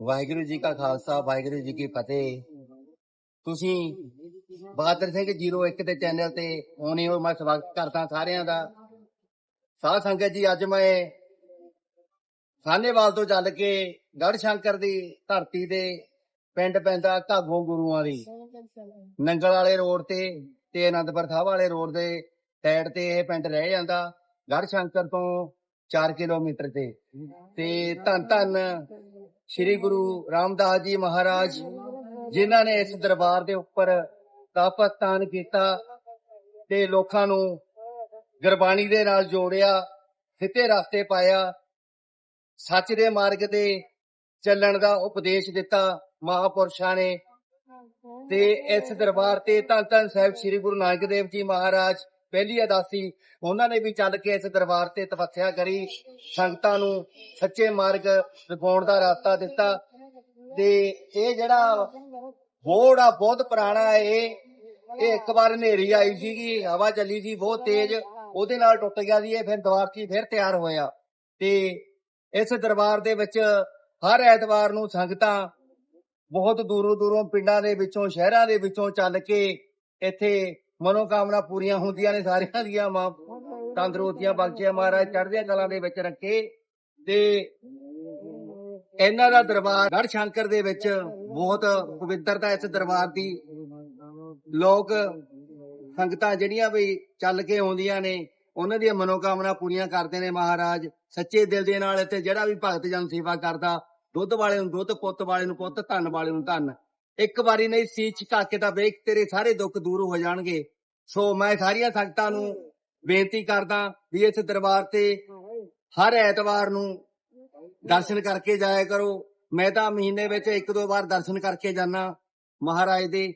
ਵਾਹਿਗੁਰੂ ਜੀ ਕਾ ਖਾਲਸਾ, ਵਾਹਿਗੁਰੂ ਜੀ ਕੀ ਫਤਿਹ। ਤੁਸੀਂ ਬਹਾਦਰ ਸਿੰਘ 01 ਦੇ ਚੈਨਲ ਤੇ ਆਉਣੇ ਹੋ, ਮੈਂ ਸਵਾਗਤ ਕਰਦਾ ਸਾਰਿਆਂ ਦਾ। ਸਾਧ ਸੰਗਤ ਜੀ, ਅੱਜ ਮੈਂ ਸਾਹਨੇਵਾਲ ਤੋਂ ਚੱਲ ਕੇ ਗੜ ਸ਼ੰਕਰ ਦੀ ਧਰਤੀ ਦੇ ਪਿੰਡ ਪੈਂਦਾ ਘਾਗੋ ਗੁਰੂਆਂ ਦੀ। ਨੰਗਲ ਵਾਲੇ ਰੋਡ ਤੇ ਤੇ ਅਨੰਦਪੁਰ ਸਾਹਿਬ ਵਾਲੇ ਰੋਡ ਦੇ ਸਾਈਡ ਤੇ ਇਹ ਪਿੰਡ ਰਹਿ ਜਾਂਦਾ ਗੜ ਸ਼ੰਕਰ ਤੋਂ 4 ਕਿਲੋਮੀਟਰ ਤੇ। ਤੇ ਧੰਨ ਧੰਨ ਸ੍ਰੀ ਗੁਰੂ ਰਾਮਦਾਸ ਜੀ ਮਹਾਰਾਜ, ਜਿਨ੍ਹਾਂ ਨੇ ਇਸ ਦਰਬਾਰ ਦੇ ਉੱਪਰ ਤਾਪਸਤਾਨ ਕੀਤਾ ਤੇ ਲੋਕਾਂ ਨੂੰ ਗੁਰਬਾਣੀ ਦੇ ਨਾਲ ਜੋੜਿਆ, ਸਿੱਧੇ ਰਸਤੇ ਪਾਇਆ, ਸੱਚ ਦੇ ਮਾਰਗ ਤੇ ਚੱਲਣ ਦਾ ਉਪਦੇਸ਼ ਦਿੱਤਾ ਮਹਾਪੁਰਸ਼ਾਂ ਨੇ। ਤੇ ਇਸ ਦਰਬਾਰ ਤੇ ਧੰਨ ਧੰਨ ਸਾਹਿਬ ਸ੍ਰੀ ਗੁਰੂ ਨਾਨਕ ਦੇਵ ਜੀ ਮਹਾਰਾਜ ਪਹਿਲੀ ਅਦਾਸੀ ਉਹਨਾਂ ਨੇ ਵੀ ਚੱਲ ਕੇ ਇਸ ਦਰਬਾਰ ਤੇ ਤਪੱਸਿਆ ਕਰੀ, ਸੰਗਤਾਂ ਨੂੰ ਸੱਚੇ ਮਾਰਗ ਦਿਖਾਉਣ ਦਾ ਰਸਤਾ ਦਿੱਤਾ। ਤੇ ਇਹ ਜਿਹੜਾ ਬੋੜ ਆ, ਬਹੁਤ ਪੁਰਾਣਾ ਇਹ। ਇਹ ਇੱਕ ਵਾਰ ਹਨੇਰੀ ਆਈ ਸੀਗੀ, ਹਵਾ ਚੱਲੀ ਸੀ, ਬਹੁਤ ਤੇਜ਼। ਉਹਦੇ ਨਾਲ ਟੁੱਟ ਗਿਆ ਸੀ ਇਹ, ਫਿਰ ਦਵਾਕੀ ਫਿਰ ਤਿਆਰ ਹੋਇਆ। ਤੇ ਇਸ ਦਰਬਾਰ ਦੇ ਵਿੱਚ ਹਰ ਐਤਵਾਰ ਨੂੰ ਸੰਗਤਾਂ ਬਹੁਤ ਦੂਰੋਂ ਦੂਰੋਂ ਪਿੰਡਾਂ ਦੇ ਵਿੱਚੋਂ, ਸ਼ਹਿਰਾਂ ਦੇ ਵਿੱਚੋਂ ਚੱਲ ਕੇ ਇੱਥੇ ਮਨੋਕਾਮਨਾ ਪੂਰੀਆਂ ਹੁੰਦੀਆਂ ਨੇ ਸਾਰਿਆਂ ਦੀਆਂ, ਮਾਂ ਤੰਦਰੁਸਤੀਆਂ ਬਖਸ਼ਿਆ ਮਹਾਰਾਜ, ਚੜ੍ਹਦੀਆਂ ਕਲਾਂ ਦੇ ਵਿੱਚ ਰੱਖੇ ਤੇ ਇਹਨਾਂ ਦਾ ਦਰਬਾਰ ਗੜ ਸ਼ੰਕਰ ਦੇ ਵਿੱਚ ਬਹੁਤ ਪਵਿੱਤਰਤਾ ਇਸ ਦਰਬਾਰ ਦੀ। ਲੋਕ ਸੰਗਤਾਂ ਜਿਹੜੀਆਂ ਵੀ ਚੱਲ ਕੇ ਆਉਂਦੀਆਂ ਨੇ, ਉਹਨਾਂ ਦੀਆਂ ਮਨੋਕਾਮਨਾ ਪੂਰੀਆਂ ਕਰਦੇ ਨੇ ਮਹਾਰਾਜ। ਸੱਚੇ ਦਿਲ ਦੇ ਨਾਲ ਇੱਥੇ ਜਿਹੜਾ ਵੀ ਭਗਤ ਜਨ ਸੇਵਾ ਕਰਦਾ, ਦੁੱਧ ਵਾਲੇ ਨੂੰ ਦੁੱਧ, ਪੁੱਤ ਵਾਲੇ ਨੂੰ ਪੁੱਤ, ਧਨ ਵਾਲੇ ਨੂੰ ਧੰਨ। ਇੱਕ ਵਾਰੀ ਨਹੀਂ ਸੀ ਝੁਕਾ ਕੇ ਤਾਂ ਵੇਖ ਤੇਰੇ ਸਾਰੇ ਦੁੱਖ ਦੂਰ ਹੋ ਜਾਣਗੇ। ਸੋ ਮੈਂ ਸਾਰੀਆਂ ਸੰਗਤਾਂ ਨੂੰ ਬੇਨਤੀ ਕਰਦਾ ਵੀ ਇਸ ਦਰਬਾਰ ਤੇ ਹਰ ਐਤਵਾਰ ਨੂੰ ਦਰਸ਼ਨ ਕਰਕੇ ਜਾਇਆ ਕਰੋ। ਮੈਂ ਤਾਂ ਮਹੀਨੇ ਵਿੱਚ ਇੱਕ ਦੋ ਵਾਰ ਦਰਸ਼ਨ ਕਰਕੇ ਜਾਣਾ ਮਹਾਰਾਜ ਦੇ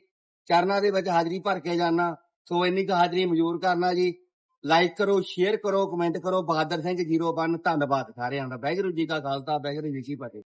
ਚਰਨਾਂ ਦੇ ਵਿੱਚ ਹਾਜ਼ਰੀ ਭਰ ਕੇ ਜਾਣਾ ਸੋ ਇੰਨੀ ਕੁ ਹਾਜ਼ਰੀ ਮਨਜ਼ੂਰ ਕਰਨਾ ਜੀ ਲਾਈਕ ਕਰੋ ਸ਼ੇਅਰ ਕਰੋ ਕਮੈਂਟ ਕਰੋ, ਬਹਾਦਰ ਸਿੰਘ 01 ਧੰਨਵਾਦ ਸਾਰਿਆਂ ਦਾ। ਵਾਹਿਗੁਰੂ ਜੀ ਕਾ ਖਾਲਸਾ, ਵਾਹਿਗੁਰੂ ਜੀ ਕੀ ਫਤਿਹ।